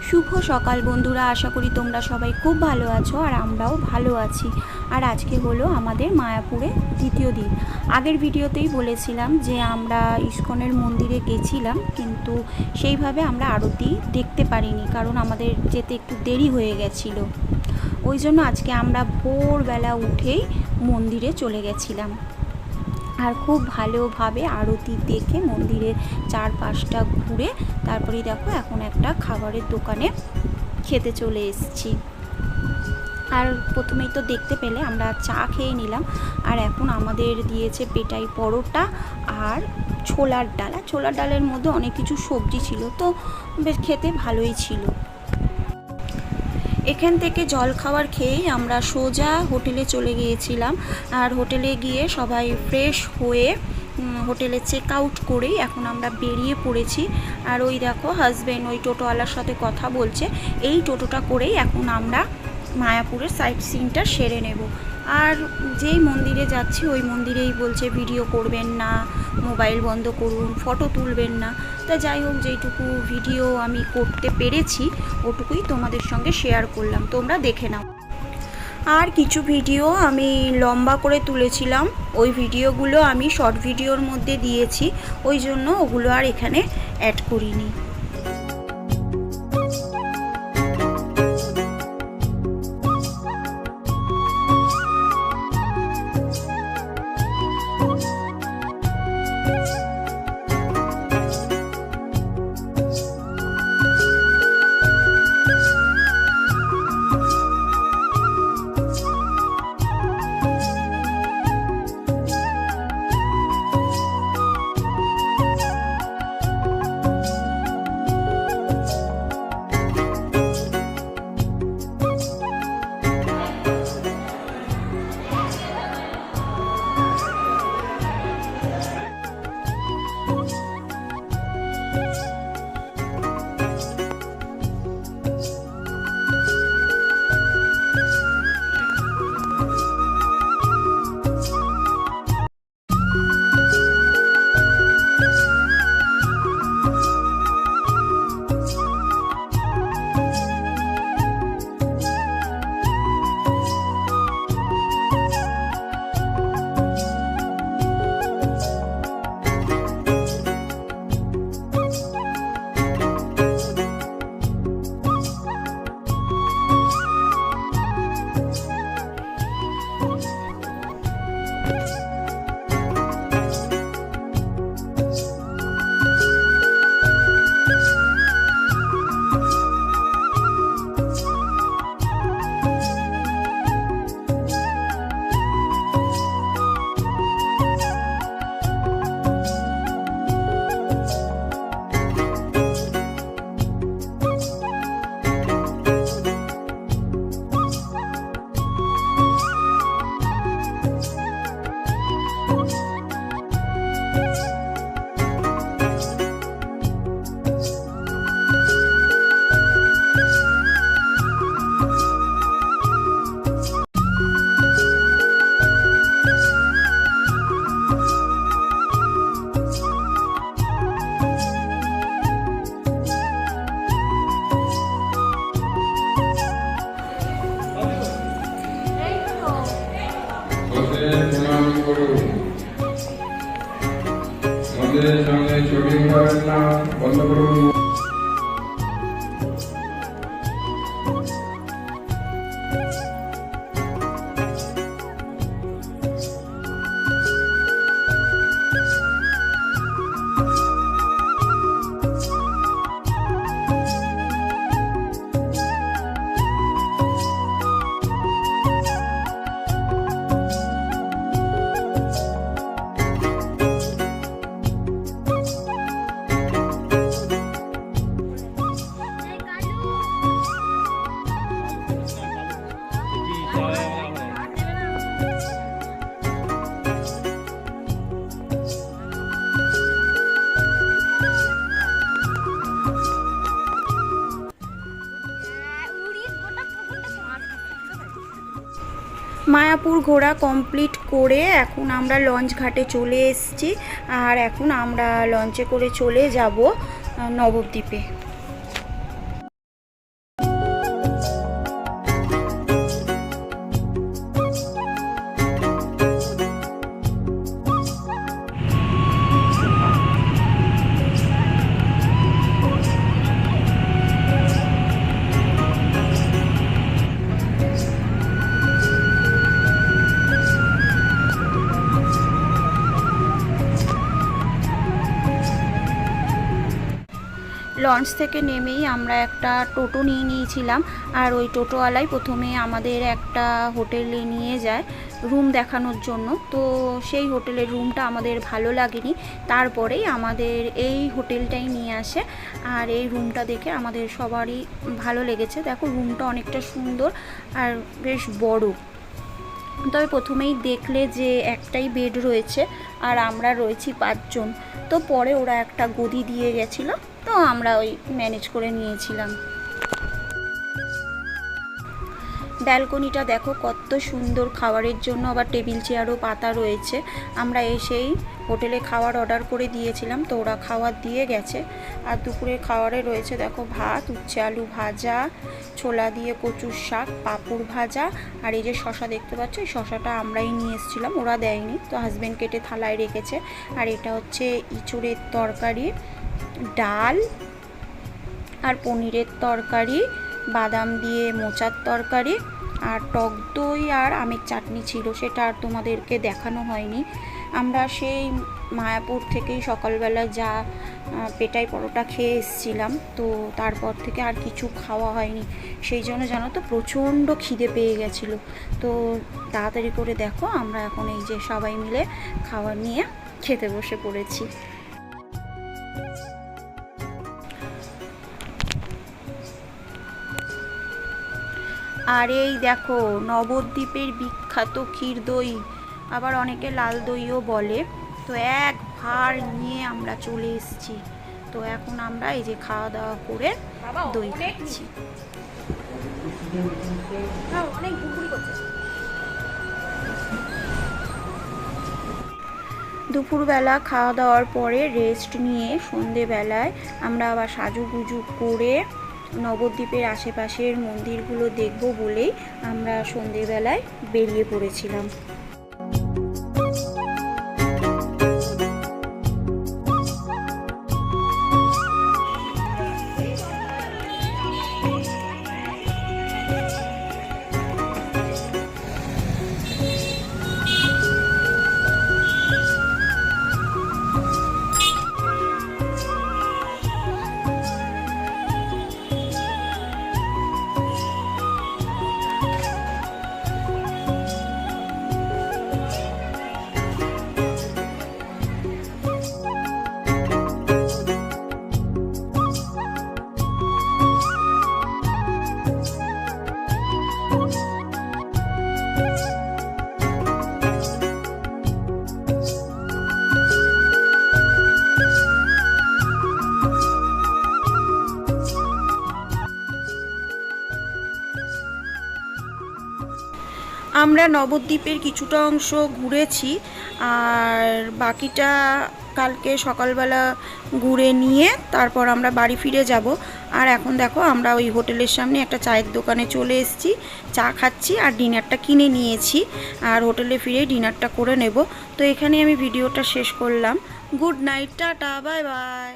শুভ সকাল বন্ধুরা, আশা করি তোমরা সবাই খুব ভালো আছো আর আমরাও ভালো আছি। আর আজকে হলো আমাদের মায়াপুরে দ্বিতীয় দিন। আগের ভিডিওতেই বলেছিলাম যে আমরা ইস্কনের মন্দিরে গেছিলাম, কিন্তু সেইভাবে আমরা আরতি দেখতে পারিনি, কারণ আমাদের যেতে একটু দেরি হয়ে গেছিল। ওই জন্য আজকে আমরা ভোরবেলা উঠেই মন্দিরে চলে গেছিলাম। আর খুব ভালোভাবে আরতি দেখে মন্দিরের চারপাশটা ঘুরে তারপরে দেখো এখন একটা খাবারের দোকানে খেতে চলে এসেছি। আর প্রথমেই তো দেখতে পেলে আমরা চা খেয়ে নিলাম। আর এখন আমাদের দিয়েছে পেটাই পরোটা আর ছোলার ডাল। ছোলার ডালের মধ্যে অনেক কিছু সবজি ছিল, তো বেশ খেতে ভালোই ছিল। এখান থেকে জল খাবার খেয়েই আমরা সোজা হোটেলে চলে গিয়েছিলাম। আর হোটেলে গিয়ে সবাই ফ্রেশ হয়ে হোটেলে চেক আউট করেই এখন আমরা বেরিয়ে পড়েছি। আর ওই দেখো হাজব্যান্ড ওই টোটোওয়ালার সাথে কথা বলছে। এই টোটোটা করেই এখন আমরা মায়াপুরের সাইট সিনটা সেরে নেব। আর যেই মন্দিরে যাচ্ছি, ওই মন্দিরেই বলছে, ভিডিও করবেন না, মোবাইল বন্ধ করুন, ফটো তুলবেন না। তা যাই হোক, যেইটুকু ভিডিও আমি করতে পেরেছি, ওটুকুই তোমাদের সঙ্গে শেয়ার করলাম। তোমরা দেখে নাও। আর কিছু ভিডিও আমি লম্বা করে তুলেছিলাম। ওই ভিডিওগুলো আমি শর্ট ভিডিওর মধ্যে দিয়েছি। ওই জন্য ওগুলো আর এখানে অ্যাড করিনি। মন্দিরের সামনে ছবি উঠাবেন মায়াপুর ঘোরা কমপ্লিট করে এখন আমরা লঞ্চ ঘাটে চলে এসছি। আর এখন আমরা লঞ্চে করে চলে যাব নবদ্বীপে। লঞ্চ থেকে নেমেই আমরা একটা টোটো নিয়ে নিয়েছিলাম। আর ওই টোটোওয়ালাই প্রথমে আমাদের একটা হোটেলে নিয়ে যায় রুম দেখানোর জন্য। তো সেই হোটেলের রুমটা আমাদের ভালো লাগেনি। তারপরেই আমাদের এই হোটেলটাই নিয়ে আসে। আর এই রুমটা দেখে আমাদের সবারই ভালো লেগেছে। দেখো, রুমটা অনেকটা সুন্দর আর বেশ বড়। তবে প্রথমেই দেখলে যে একটাই বেড রয়েছে আর আমরা রয়েছি পাঁচজন। তো পরে ওরা একটা গদি দিয়ে গেছিল। তো আমরা ওই ম্যানেজ করে নিয়েছিলাম। ব্যালকনিটা দেখো কত সুন্দর খাবারের জন্য, আবার টেবিল চেয়ারও পাতা রয়েছে। আমরা এসেই হোটেলে খাবার অর্ডার করে দিয়েছিলাম, তো ওরা খাবার দিয়ে গেছে। আর দুপুরের খাবারে রয়েছে দেখো ভাত, উচ্ছে আলু ভাজা, ছোলা দিয়ে কচুর শাক, পাঁপড় ভাজা। আর এই যে শশা দেখতে পাচ্ছ, এই শশাটা আমরাই নিয়ে এসেছিলাম, ওরা দেয়নি। তো হাজব্যান্ড কেটে থালায় রেখেছে। আর এটা হচ্ছে ইঁচড়ের তরকারি। ডাল আর পনিরের তরকারি, বাদাম দিয়ে মোচার তরকারি আর টক দই আর আমের চাটনি ছিল, সেটা আর তোমাদেরকে দেখানো হয়নি। আমরা সেই মায়াপুর থেকেই সকালবেলা যা পেটাই পরোটা খেয়ে এসেছিলাম, তো তারপর থেকে আর কিছু খাওয়া হয়নি। সেই জন্য জানো তো প্রচণ্ড খিদে পেয়ে গেছিল। তো তাড়াতাড়ি করে দেখো, আমরা এখন এই যে সবাই মিলে খাবার নিয়ে খেতে বসে পড়েছি। আর এই দেখো নবদ্বীপের বিখ্যাত ক্ষীর দই। আবার অনেকে লাল দইও বলে। তো এক ভার নিয়ে আমরা চলে এসেছি। তো এখন আমরা এই যে খাওয়া দাওয়া করে দই খাচ্ছি। দুপুরবেলা খাওয়া দাওয়ার পরে রেস্ট নিয়ে সন্ধেবেলায় আমরা আবার সাজুগুজু করে নবদ্বীপের আশেপাশের মন্দিরগুলো দেখব বলেই আমরা সন্ধেবেলায় বেরিয়ে পড়েছিলাম। আমরা নবদ্বীপের কিছুটা অংশ ঘুরেছি, আর বাকিটা কালকে সকালবেলা ঘুরে নিয়ে তারপর আমরা বাড়ি ফিরে যাব। আর এখন দেখো আমরা ওই হোটেলের সামনে একটা চায়ের দোকানে চলে এসেছি, চা খাচ্ছি আর ডিনারটা কিনে নিয়েছি। আর হোটেলে ফিরে ডিনারটা করে নেব। তো এখানে আমি ভিডিওটা শেষ করলাম। Good night, tata, bye bye.